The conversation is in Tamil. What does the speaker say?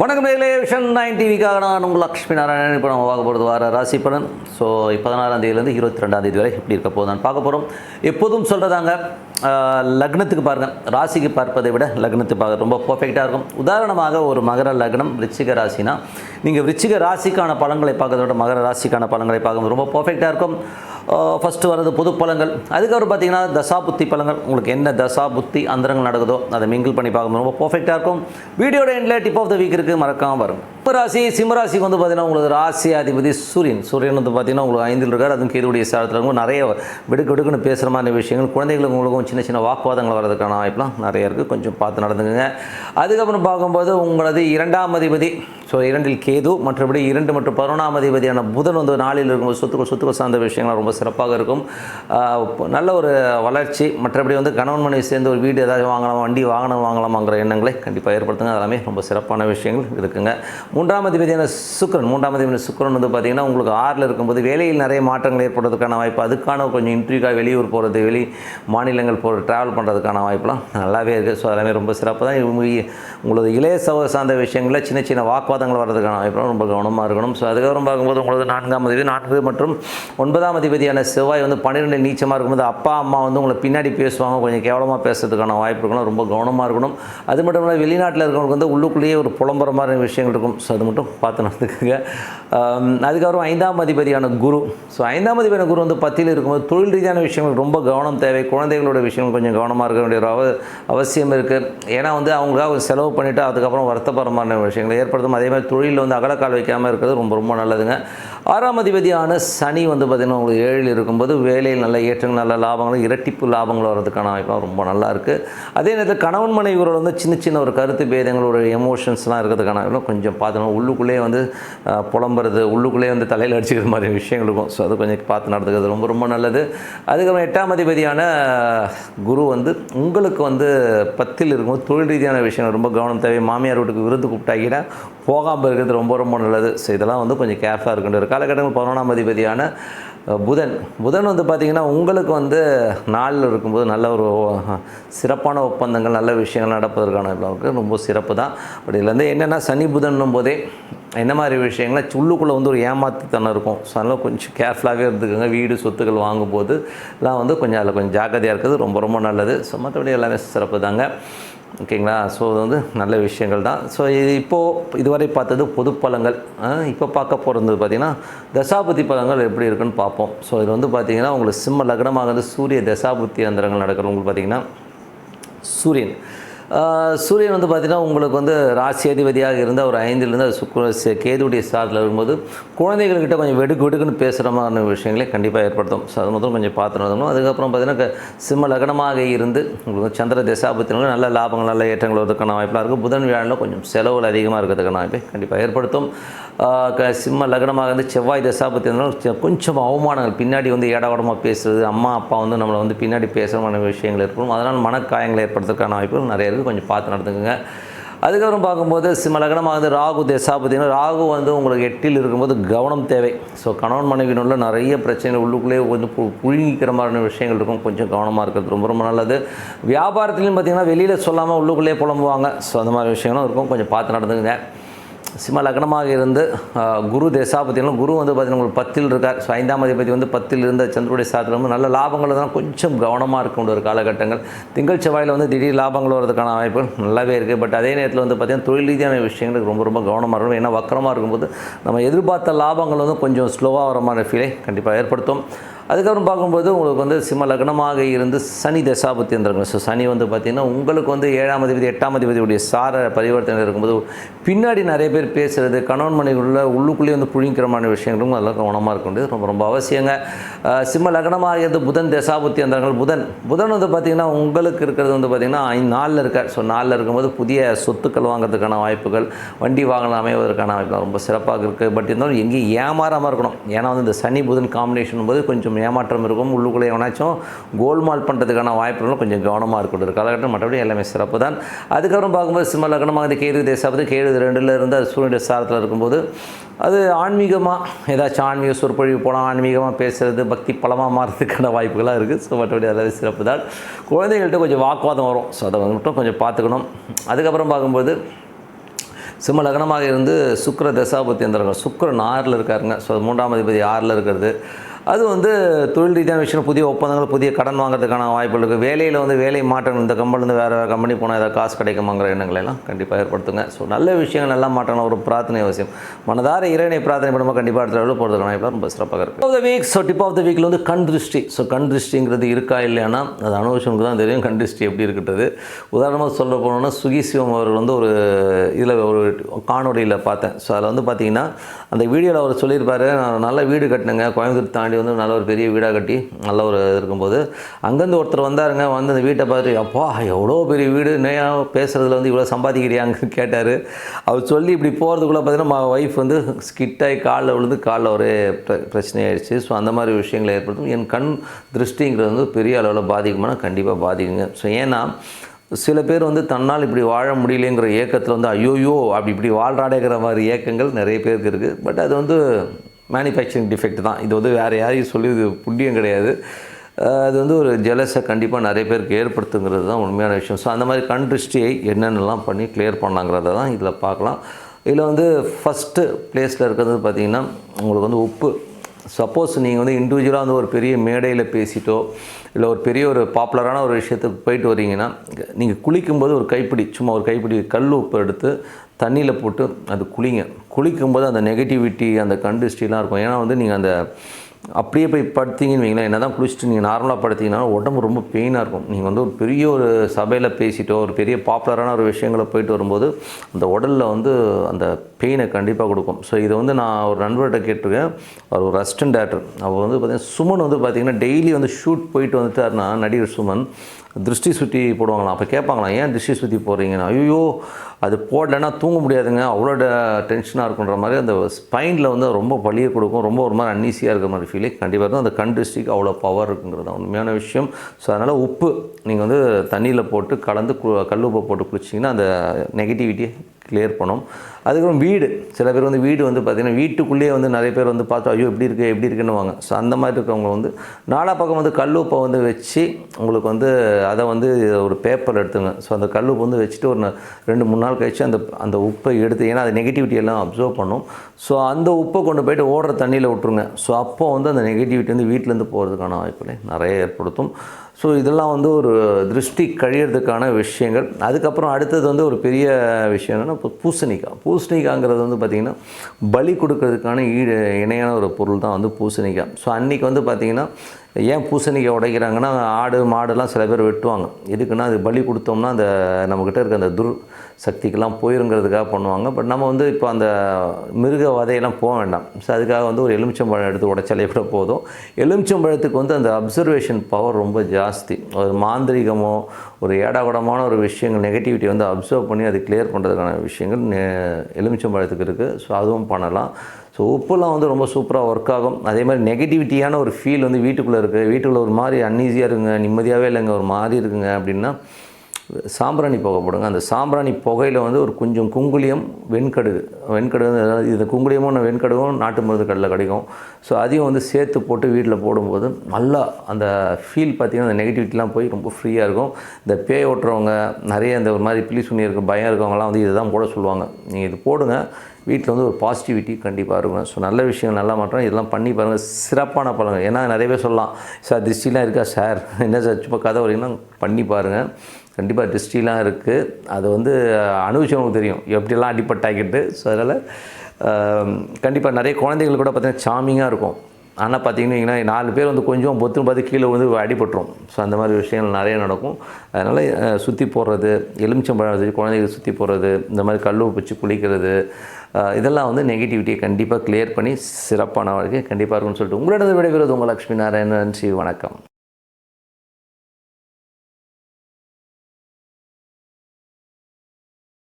வணக்கம் நேர்களே விஷன் நைன் டிவிக்காக நான் உங்கள் லக்ஷ்மி நாராயணன். இப்போ நம்ம பார்க்க போகிறது வார ராசி பலன். ஸோ பதினாறாம் தேதியிலேருந்து இருபத்தி ரெண்டாம் தேதி வரை எப்படி இருக்க போதான் பார்க்க போகிறோம். எப்போதும் சொல்கிறதாங்க லக்னத்துக்கு பாருங்கள் ராசிக்கு பார்ப்பதை விட லக்னத்துக்கு பார்க்க ரொம்ப பர்ஃபெக்டாக இருக்கும். உதாரணமாக ஒரு மகர லக்னம் ரிச்சிக ராசினா நீங்கள் ரிச்சிக ராசிக்கான பலன்களை பார்க்கறத விட மகர ராசிக்கான பலன்களை பார்க்கும்போது ரொம்ப பர்ஃபெக்டாக இருக்கும். ஃபஸ்ட்டு வர்றது பொது பழங்கள். அதுக்கப்புறம் பார்த்தீங்கன்னா தசா புத்தி பழங்கள். உங்களுக்கு என்ன தசா புத்தி அந்தரங்கள் நடக்குதோ அதை மிங்கிள் பண்ணி பார்க்கும்போது ரொம்ப பர்ஃபெக்டாக இருக்கும். வீடியோட எண்டில் டிப் ஆஃப் த வீக் இருக்குது மறக்காமல் பாருங்க. இப்போ ராசி சிம்மராசிக்கு வந்து பார்த்தீங்கன்னா உங்களுக்கு ராசி அதிபதி சூரியன். சூரியன் வந்து பார்த்தீங்கன்னா உங்களுக்கு ஐந்தில் இருக்கார். அதுவும் கேதுடைய சாரத்தில் இருக்கும். நிறைய வெடுக்கு வெடுக்குன்னு பேசுகிற மாதிரி விஷயங்கள். குழந்தைகளுக்கு உங்களுக்கும் சின்ன சின்ன வாக்குவாதங்கள் வர்றதுக்கான வாய்ப்புலாம் நிறைய இருக்குது கொஞ்சம் பார்த்து நடந்துக்குங்க. அதுக்கப்புறம் பார்க்கும்போது உங்களது இரண்டாம் அதிபதி ஸோ இரண்டில் கேது மற்றபடி இரண்டு மற்றும் பதினொன்றாம் அதிபதியான புதன் வந்து நாளில் இருக்கும் சொத்துக்கள் சொத்துக்கள் சார்ந்த விஷயங்கள் ரொம்ப சிறப்பாக இருக்கும். நல்ல ஒரு வளர்ச்சி மற்றபடி வந்து கணவன் மனைவி சேர்ந்து ஒரு வீடு ஏதாவது வாங்கலாம் வண்டி வாகனம் வாங்கலாமாங்கிற எண்ணங்களை கண்டிப்பாக ஏற்படுத்துங்க. அதெல்லாமே ரொம்ப சிறப்பான விஷயங்கள் இருக்குங்க. மூன்றாம் அதிபதியான சுக்கரன் மூன்றாம் அதிபதியான சுக்கரன் வந்து பார்த்திங்கன்னா உங்களுக்கு ஆறில் இருக்கும்போது வேலையில் நிறைய மாற்றங்கள் ஏற்படுறதுக்கான வாய்ப்பு அதுக்கான கொஞ்சம் இன்ட்ரியூக்காக வெளியூர் போகிறது வெளி மாநிலங்கள் போகிற ட்ராவல் பண்ணுறதுக்கான வாய்ப்புலாம் நல்லாவே இருக்குது ஸோ அதெல்லாமே ரொம்ப சிறப்பு தான். உங்களது இளைய சகோதர சார்ந்த விஷயங்களில் சின்ன சின்ன வாக்குவாதம் வாக்குவாதங்கள் வர்றதுக்கான வாய்ப்பு ரொம்ப கவனமாக இருக்கணும். ஸோ அதுக்கப்புறம் பார்க்கும்போது உங்களுக்கு நான்காம் அதிபதி நான்கு மற்றும் ஒன்பதாம் அதிபதியான செவ்வாய் வந்து பன்னிரெண்டு நீச்சமாக இருக்கும்போது அப்பா அம்மா வந்து உங்களை பின்னாடி பேசுவாங்க. கொஞ்சம் கேவலமாக பேசுறதுக்கான வாய்ப்பு இருக்கணும் ரொம்ப கவனமாக இருக்கணும். அது மட்டும் இல்லாமல் வெளிநாட்டில் இருக்கிறவங்களுக்கு வந்து உள்ளுக்குள்ளேயே ஒரு புலம்புற மாதிரி விஷயங்கள் இருக்கும். ஸோ அது மட்டும் பார்த்து நடந்துக்குங்க. Um, அதுக்கப்புறம் ஐந்தாம் அதிபதியான குரு. ஸோ ஐந்தாம் அதிபதியான குரு வந்து பத்தியில் இருக்கும்போது தொழில் ரீதியான விஷயங்கள் ரொம்ப கவனம் தேவை. குழந்தைகளோட விஷயங்கள் கொஞ்சம் கவனமாக இருக்க வேண்டிய ஒரு அவ அவசியம் இருக்குது ஏன்னா வந்து அவங்களுக்காக செலவு பண்ணிவிட்டு அதுக்கப்புறம் வருத்தப்படுற மாதிரி விஷயங்களை ஏற்படுத்தும். அதே மாதிரி தொழிலில் வந்து அகலக்கால் வைக்காமல் இருக்கிறது ரொம்ப ரொம்ப நல்லதுங்க. ஆறாம் அதிபதியான சனி வந்து பார்த்திங்கன்னா உங்களுக்கு ஏழில் இருக்கும்போது வேலையில் நல்ல ஏற்றங்கள் நல்ல லாபங்களும் இரட்டிப்பு லாபங்கள் வர்றதுக்கான வாய்ப்புலாம் ரொம்ப நல்லா இருக்குது அதே நேரத்தில் கணவன் மனைவியோட வந்து சின்ன சின்ன ஒரு கருத்து பேதங்களோட எமோஷன்ஸ்லாம் இருக்கிறதுக்கான வாய்ப்புலாம் கொஞ்சம் பார்த்துக்கணும் உள்ளுக்குள்ளேயே வந்து புலம்புறது உள்ளுக்குள்ளேயே வந்து தலையில் அடிச்சுக்கிற மாதிரி விஷயங்கள் இருக்கும். ஸோ அது கொஞ்சம் பார்த்து நடந்துக்கிறது ரொம்ப ரொம்ப நல்லது. அதுக்கப்புறம் எட்டாம் அதிபதியான குரு வந்து உங்களுக்கு வந்து பத்தில் இருக்கும்போது தொழில் ரீதியான விஷயங்கள் ரொம்ப கவனம் தேவை. மாமியார் வீட்டுக்கு விருந்து கூப்பிட்டாங்கன்னா போகாமல் இருக்கிறது ரொம்ப ரொம்ப நல்லது. ஸோ இதெல்லாம் வந்து கொஞ்சம் கேர்ஃபுல்லாக இருக்கின்ற காலகட்டங்கள் பதினொன்றாம் அதிபதியான புதன். புதன் வந்து பார்த்திங்கன்னா உங்களுக்கு வந்து நாளில் இருக்கும்போது நல்ல ஒரு சிறப்பான ஒப்பந்தங்கள் நல்ல விஷயங்கள் நடப்பதற்கான ரொம்ப சிறப்பு தான். பட் இதுல என்னென்னா சனி புதன்னும் போதே என்ன மாதிரி விஷயங்களா உள்ளுக்குள்ளே வந்து ஒரு ஏமாத்துத்தனம் இருக்கும். ஸோ அதனால் கொஞ்சம் கேர்ஃபுல்லாகவே இருந்துக்கோங்க. வீடு சொத்துக்கள் வாங்கும்போது எல்லாம் வந்து கொஞ்சம் அதில் கொஞ்சம் ஜாக்கிரதையாக இருக்கிறது ரொம்ப ரொம்ப நல்லது. ஸோ மற்றபடி எல்லாமே சிறப்பு தாங்க ஓகேங்களா? ஸோ அது வந்து நல்ல விஷயங்கள் தான். ஸோ இது இப்போது இதுவரை பார்த்தது பொது பலங்கள் இப்போ பார்க்க போகிறது பார்த்திங்கன்னா தசாபுத்தி பலங்கள் எப்படி இருக்குன்னு பார்ப்போம். ஸோ இது வந்து பார்த்திங்கன்னா உங்களுக்கு சிம்ம லக்னமாக வந்து சூரிய தசாபுத்தி அந்தரங்கள் நடக்கிறவங்களுக்கு பார்த்திங்கன்னா சூரியன். சூரியன் வந்து பார்த்திங்கன்னா உங்களுக்கு வந்து ராசி அதிபதியாக இருந்தால் ஒரு ஐந்துலேருந்து அது சுக்குர கேதுடைய கேதுவுடைய சாரத்தில் இருக்கும்போது குழந்தைகள்கிட்ட கொஞ்சம் வெடுக்கு வெடுக்குன்னு பேசுகிற மாதிரி விஷயங்களை கண்டிப்பாக ஏற்படுத்தும். ஸோ அது முதல்ல கொஞ்சம் பார்த்து அதுக்கப்புறம் பார்த்திங்கன்னா சிம்ம லக்னமாக இருந்து உங்களுக்கு சந்திர தசாபத்தினால நல்ல லாபங்கள் நல்ல ஏற்றங்கள் வருவதற்கான வாய்ப்பெலாம் இருக்குது புதன் வியாழனில் கொஞ்சம் செலவுகள் அதிகமாக இருக்கிறதுக்கான வாய்ப்பை கண்டிப்பாக ஏற்படுத்தும். க- சிம்ம லக்னமாக இருந்து செவ்வாய் தசாபத்தி இருந்தாலும் கொஞ்சம் அவமானங்கள். பின்னாடி வந்து ஏடாவடமாக பேசுறது அம்மா அப்பா வந்து நம்மளை வந்து பின்னாடி பேசுகிற மாதிரி விஷயங்கள் ஏற்படும். அதனால் மனக்காயங்களை ஏற்படுத்துறதுக்கான வாய்ப்புகள் நிறைய இருக்குது கொஞ்சம் பார்த்து நடந்துக்குங்க. அதுக்கப்புறம் பார்க்கும்போது சிம்ம லக்னமாக வந்து ராகு தேசா பார்த்திங்கன்னா ராகு வந்து உங்களுக்கு எட்டில் இருக்கும்போது கவனம் தேவை. ஸோ கணவன் மனைவினுள்ள நிறைய பிரச்சனைகள் உள்ளுக்குள்ளேயே வந்து பு- புழுங்கிக்கிற மாதிரியான விஷயங்கள் இருக்கும். கொஞ்சம் கவனமாக இருக்கிறது ரொம்ப ரொம்ப நல்லது. வியாபாரத்துலையும் பார்த்திங்கன்னா வெளியில் சொல்லாமல் உள்ளுக்குள்ளேயே புலம்புவாங்க. ஸோ அந்த மாதிரி விஷயங்களும் இருக்கும். கொஞ்சம் பார்த்து நடந்துக்குங்க. சிம்ம லக்னமாக இருந்து குரு தசாபத்திலும் குரு வந்து பார்த்தீங்கன்னா உங்களுக்கு பத்தில் இருக்கார். ஸோ ஐந்தாம் அதிபதி வந்து பத்தில் இருந்த சந்திரனுடைய சாத்திரம் வந்து நல்ல லாபங்கள் தான் கொஞ்சம் கவனமாக இருக்கும் ஒரு காலகட்டங்கள். திங்கள் செவ்வாயில் வந்து திடீர் லாபங்கள் வரதுக்கான வாய்ப்புகள் நல்லாவே இருக்குது பட் அதே நேரத்தில் வந்து பார்த்திங்கன்னா தொழில் ரீதியான விஷயங்களுக்கு ரொம்ப ரொம்ப கவனமாக இருக்கும் ஏன்னா வக்கரமாக இருக்கும்போது நம்ம எதிர்பார்த்த லாபங்கள் வந்து கொஞ்சம் ஸ்லோவாக வர மாதிரி ஃபீலை கண்டிப்பாக ஏற்படுத்தும். அதுக்கப்புறம் பார்க்கும்போது உங்களுக்கு வந்து சிம்ம லக்னமாக இருந்து சனி தசாபத்தி இருந்திருக்கும் ஸோ சனி வந்து பார்த்திங்கன்னா உங்களுக்கு வந்து ஏழாம் அதிபதி எட்டாம் அதிபதியுடைய சார பரிவர்த்தனை இருக்கும்போது பின்னாடி நிறைய பேர் பேசுகிறது கணவன் மனைவிக்குள்ள உள்ளுக்குள்ளேயே வந்து புழிங்கிறமான விஷயங்களும் அதெல்லாம் கவனமாக இருக்க வேண்டியது ரொம்ப ரொம்ப அவசியங்க. சிம்ம லக்னமாக இருந்து புதன் தசாபுத்தி அந்தங்கள் புதன் புதன் வந்து பார்த்திங்கன்னா உங்களுக்கு இருக்கிறது வந்து பார்த்திங்கன்னா ஐந்து நாளில் இருக்கார். ஸோ நாளில் இருக்கும்போது புதிய சொத்துக்கள் வாங்குறதுக்கான வாய்ப்புகள் வண்டி வாகனம் அமைவதற்கான வாய்ப்புகள் ரொம்ப சிறப்பாக இருக்குது பட் இருந்தாலும் எங்கேயும் ஏமாறாமல் இருக்கணும். ஏன்னா வந்து இந்த சனி புதன் காம்பினேஷன் போது கொஞ்சம் ஏமாற்றம் இருக்கும். உள்ளுக்குள்ளே எவனாச்சும் கோல்மால் பண்ணுறதுக்கான வாய்ப்புகளும் கொஞ்சம் கவனமாக இருக்கணும். ஒரு காலகட்டம் மற்றபடி எல்லாமே சிறப்பு தான். அதுக்கப்புறம் பார்க்கும்போது சிம்ம லக்னமாக இந்த கேது தேசாபத்து கேது ரெண்டில் இருந்து அது சூரியனுடைய சாரத்தில் இருக்கும்போது அது ஆன்மீகமாக ஏதாச்சும் ஆன்மீக சொற்பொழிவு போனால் ஆன்மீகமாக பேசுகிறது பக்தி பலமாக மாறதுக்கான வாய்ப்புகளாக இருக்குது ஸோ மற்றபடி அதாவது சிறப்பு தான். குழந்தைகள்கிட்ட கொஞ்சம் வாக்குவாதம் வரும். ஸோ அதை மட்டும் கொஞ்சம் பார்த்துக்கணும். அதுக்கப்புறம் பார்க்கும்போது சிம்ம லக்னமாக இருந்து சுக்கர தசாபத்தி இருந்திருக்காங்க சுக்கிரன் ஆறில் இருக்காருங்க. ஸோ மூன்றாம் அதிபதி ஆறில் இருக்கிறது. அது வந்து தொழில் ரீதியான விஷயம் புதிய ஒப்பந்தங்கள் புதிய கடன் வாங்குறதுக்கான வாய்ப்புகள் இருக்குது வேலையில் வந்து வேலை மாற்றங்கள் இந்த கம்பெனிலேருந்து வேறு வேறு கம்பெனி போனால் ஏதாவது காசு கிடைக்குமாங்கிற எண்ணங்களை எல்லாம் கண்டிப்பாக ஏற்படுத்துங்க. ஸோ நல்ல விஷயங்கள் நல்லா மாற்றணும் ஒரு பிரார்த்தனை அவசியம். மனதார இறைவனை பிரார்த்தனை பண்ணும்போது கண்டிப்பாக அடுத்த லெவலில் போகிறதுக்கான வாய்ப்பு ரொம்ப சிறப்பாக இருக்குது of the week so tip of the வீக்கில் வந்து கண் திருஷ்டி. ஸோ கண் திருஷ்டிங்கிறது இருக்கா இல்லையானா அது அனுபவிஷனுக்கு தான் தெரியும் கண் திருஷ்டி எப்படி இருக்கிறது உதாரணமாக சொல்ல போனோம்னா சுகி சிவம் அவர்கள் வந்து ஒரு இதில் ஒரு காணொலியில் பார்த்தேன். ஸோ அதில் வந்து பார்த்தீங்கன்னா அந்த வீடியோவில் அவர் சொல்லியிருப்பாரு நான் நல்ல வீடு கட்டினேங்க. கோயம்புத்தூர் தாண்டி வந்து நல்ல ஒரு பெரிய வீடாக கட்டி நல்ல ஒரு இருக்கும்போது அங்கேருந்து ஒருத்தர் வந்தாருங்க. வந்து அந்த வீட்டை பார்த்து அப்பா எவ்வளோ பெரிய வீடு? நேயா பேசுகிறதுல வந்து இவ்வளோ சம்பாதிக்கிறியாங்க கேட்டார். அவர் சொல்லி இப்படி போகிறதுக்குள்ளே பார்த்தீங்கன்னா ஒய்ஃப் வந்து ஸ்கிட்டாகி காலில் விழுந்து காலில் ஒரே பிர- பிரச்சனை ஆயிடுச்சு ஸோ அந்த மாதிரி விஷயங்களை ஏற்படுத்தும். என் கண் திருஷ்டிங்கிறது வந்து பெரிய அளவில் பாதிக்குமானா கண்டிப்பாக பாதிக்குங்க. ஸோ ஏன்னா சில பேர் வந்து தன்னால் இப்படி வாழ முடியலங்கிற ஏக்கத்தில் வந்து ஐயோயோ அப்படி இப்படி வாழ்றாடேங்கிற மாதிரி ஏக்கங்கள் நிறைய பேருக்கு இருக்குது பட் அது வந்து மேனுஃபேக்சரிங் டிஃபெக்ட் தான். இது வந்து வேறு யாரையும் சொல்லி இது புண்ணியம் கிடையாது. அது வந்து ஒரு ஜெலஸை கண்டிப்பாக நிறைய பேருக்கு ஏற்படுத்துங்கிறது தான் உண்மையான விஷயம். ஸோ அந்த மாதிரி கண் திருஷ்டியை என்னென்னலாம் பண்ணி கிளியர் பண்ணலாங்கிறத தான் இதில் பார்க்கலாம். இதில் வந்து ஃபஸ்ட்டு பிளேஸில் இருக்கிறது பார்த்திங்கன்னா உங்களுக்கு வந்து உப்பு. சப்போஸ் நீங்கள் வந்து இண்டிவிஜுவலாக வந்து ஒரு பெரிய மேடையில் பேசிட்டோ இல்லை ஒரு பெரிய ஒரு பாப்புலரான ஒரு விஷயத்துக்கு போயிட்டு வரீங்கன்னா நீங்கள் குளிக்கும்போது ஒரு கைப்பிடி சும்மா ஒரு கைப்பிடி கல் உப்பு எடுத்து தண்ணியில் போட்டு அது குளிங்க. குளிக்கும்போது அந்த நெகட்டிவிட்டி அந்த கண்டிஸ்டிலாம் இருக்கும். ஏன்னா வந்து நீங்கள் அந்த அப்படியே போய் படுத்தீங்கன்னு வைங்களேன். என்ன தான் குளிச்சுட்டு நீங்கள் நார்மலாக படுத்திங்கன்னா உடம்பு ரொம்ப பெயினாக இருக்கும். நீங்கள் வந்து ஒரு பெரிய ஒரு சபையில் பேசிட்டோ ஒரு பெரிய பாப்புலரான ஒரு விஷயங்களை போயிட்டு வரும்போது அந்த உடலில் வந்து அந்த பெயினை கண்டிப்பாக கொடுக்கும். ஸோ இதை வந்து நான் ஒரு நண்பர்கிட்ட கேட்டிருக்கேன். அவர் ஒரு அசிஸ்டன்ட் டேரக்டர் அவர் வந்து பார்த்திங்கன்னா சுமன் வந்து பார்த்தீங்கன்னா டெய்லி வந்து ஷூட் போயிட்டு வந்துட்டார்னா நடிகர் சுமன். திருஷ்டி சுற்றி போடுவாங்களாம். அப்போ கேட்பாங்களாம் ஏன் திருஷ்டி சுற்றி போடுறீங்கன்னா? ஐயோ அது போடலைன்னா தூங்க முடியாதுங்க. அவ்வளோ டென்ஷனாக இருக்குன்ற மாதிரி அந்த ஸ்பைனில் வந்து ரொம்ப வலியை கொடுக்கும். ரொம்ப ஒரு மாதிரி அன்னீசியாக இருக்கிற மாதிரி ஃபீலிங் கண்டிப்பாக இருக்கும் அந்த கண் திருஷ்டிக்கு அவ்வளோ பவர் இருக்குங்கிறது தான் உண்மையான விஷயம். ஸோ அதனால் உப்பு நீங்கள் வந்து தண்ணியில் போட்டு கலந்து கு- கல் உப்பை போட்டு குளிச்சிங்கன்னா அந்த நெகட்டிவிட்டியை கிளியர் பண்ணோம். அதுக்கப்புறம் வீடு. சில பேர் வந்து வீடு வந்து பார்த்திங்கன்னா வீட்டுக்குள்ளேயே வந்து நிறைய பேர் வந்து பார்த்து ஐயோ எப்படி இருக்குது எப்படி இருக்குன்னு வாங்க ஸோ அந்த மாதிரி இருக்கவங்க வந்து நாலா பக்கம் வந்து கல்லுப்பை வந்து வச்சு உங்களுக்கு வந்து அதை வந்து ஒரு பேப்பர் எடுத்துங்க. ஸோ அந்த கல்லுப்பு வந்து வச்சுட்டு ஒரு ந- ரெண்டு மூணு நாள் கழிச்சு அந்த அந்த உப்பை எடுத்து ஏன்னா அது நெகட்டிவிட்டி எல்லாம் அப்சர்வ் பண்ணும். ஸோ அந்த உப்பை கொண்டு போயிட்டு ஓடுற தண்ணியில் விட்டுருங்க. ஸோ அப்போ வந்து அந்த நெகட்டிவிட்டி வந்து வீட்டிலேருந்து போகிறதுக்கான வாய்ப்புகளை நிறைய ஏற்படுத்தும். ஸோ இதெல்லாம் வந்து ஒரு திருஷ்டி கழியறதுக்கான விஷயங்கள். அதுக்கப்புறம் அடுத்தது வந்து ஒரு பெரிய விஷயம் என்னென்னா இப்போ பூசணிக்காய் பூசணிக்காய்ங்கிறது வந்து பார்த்திங்கன்னா பலி கொடுக்கறதுக்கான ஈடு இணையான ஒரு பொருள் தான் வந்து பூசணிக்காய் ஸோ அன்றைக்கி வந்து பார்த்திங்கன்னா ஏன் பூசணிக்காய் உடைக்கிறாங்கன்னா ஆடு மாடுலாம் சில பேர் வெட்டுவாங்க. எதுக்குன்னா அது பலி கொடுத்தோம்னா அந்த நம்மக்கிட்ட இருக்க அந்த துர் சக்திக்கெல்லாம் போயிருங்கிறதுக்காக பண்ணுவாங்க. பட் நம்ம வந்து இப்போ அந்த மிருக வதையெல்லாம் போக வேண்டாம். ஸோ அதுக்காக வந்து ஒரு எலுமிச்சம்பழம் எடுத்து உடைச்சாலே கூட போதும். எலுமிச்சம்பழத்துக்கு வந்து அந்த அப்சர்வேஷன் பவர் ரொம்ப ஜாஸ்தி. ஒரு மாந்திரிகமோ ஒரு ஏடாகுடமான ஒரு விஷயங்கள் நெகட்டிவிட்டி வந்து அப்சர்வ் பண்ணி அது கிளியர் பண்ணுறதுக்கான விஷயங்கள் நெ- எலுமிச்சம்பழத்துக்கு இருக்குது ஸோ அதுவும் பண்ணலாம். ஸோ உப்புலாம் வந்து ரொம்ப சூப்பராக ஒர்க் ஆகும். அதே மாதிரி நெகட்டிவிட்டியான ஒரு ஃபீல் வந்து வீட்டுக்குள்ளே இருக்குது வீட்டுக்குள்ளே ஒரு மாதிரி அன்ஈஸியாக இருக்குங்க நிம்மதியாகவே இல்லைங்க ஒரு மாதிரி இருக்குங்க அப்படின்னா சாம்பிராணி புகை போடுங்க. அந்த சாம்பிராணி புகையில் வந்து ஒரு கொஞ்சம் குங்குளியம் வெண்கடுகு. வெண்கடுகு இந்த அதாவது இது குங்குளியமும் வெண்கடுகும் நாட்டு மருந்து கடலில் கிடைக்கும். ஸோ அதையும் வந்து சேர்த்து போட்டு வீட்டில் போடும்போது நல்லா அந்த ஃபீல் பார்த்திங்கன்னா அந்த நெகட்டிவிட்டிலாம் போய் ரொம்ப ஃப்ரீயாக இருக்கும். இந்த பேய் ஓட்டுறவங்க நிறைய இந்த ஒரு மாதிரி பிளி சுனி இருக்க பயம் இருக்கவங்கலாம் வந்து இதை தான் போட சொல்லுவாங்க. நீங்கள் இது போடுங்க. வீட்டில் வந்து ஒரு பாசிட்டிவிட்டி கண்டிப்பாக இருக்கும். ஸோ நல்ல விஷயம் நல்லா மாற்றம். இதெல்லாம் பண்ணி பாருங்கள் சிறப்பான பழங்கள் ஏன்னா நிறைய பேர் சொல்லலாம் சார் திருஷ்டிலாம் இருக்கா சார்? என்ன சார் சும்மா கதை வரீங்கன்னா பண்ணி பாருங்கள் கண்டிப்பாக திருஷ்டிலாம் இருக்குது அது வந்து அனுபவிச்சவங்களுக்கு தெரியும். எப்படிலாம் அடிப்பட்டாக்கிட்டு. ஸோ அதனால் கண்டிப்பாக நிறைய குழந்தைகள் கூட பார்த்தீங்கன்னா சாமிங்காக இருக்கும். ஆனால் பார்த்தீங்கன்னா நாலு பேர் வந்து கொஞ்சம் பொத்துன்னு பார்த்து கீழே வந்து அடிபட்டுரும். ஸோ அந்த மாதிரி விஷயங்கள் நிறைய நடக்கும். அதனால் சுற்றி போடுறது எலுமிச்சம்பழம் வச்சு குழந்தைகள் சுற்றி போடுறது இந்த மாதிரி கல் வச்சு குளிக்கிறது இதெல்லாம் வந்து நெகட்டிவிட்டியை கண்டிப்பாக கிளியர் பண்ணி சிறப்பான வாழ்க்கை கண்டிப்பாக இருக்கும்னு சொல்லிட்டு உங்களிடம் விடைபெறுவது உங்கள் லக்ஷ்மி நாராயணன். ஸ்ரீ வணக்கம்.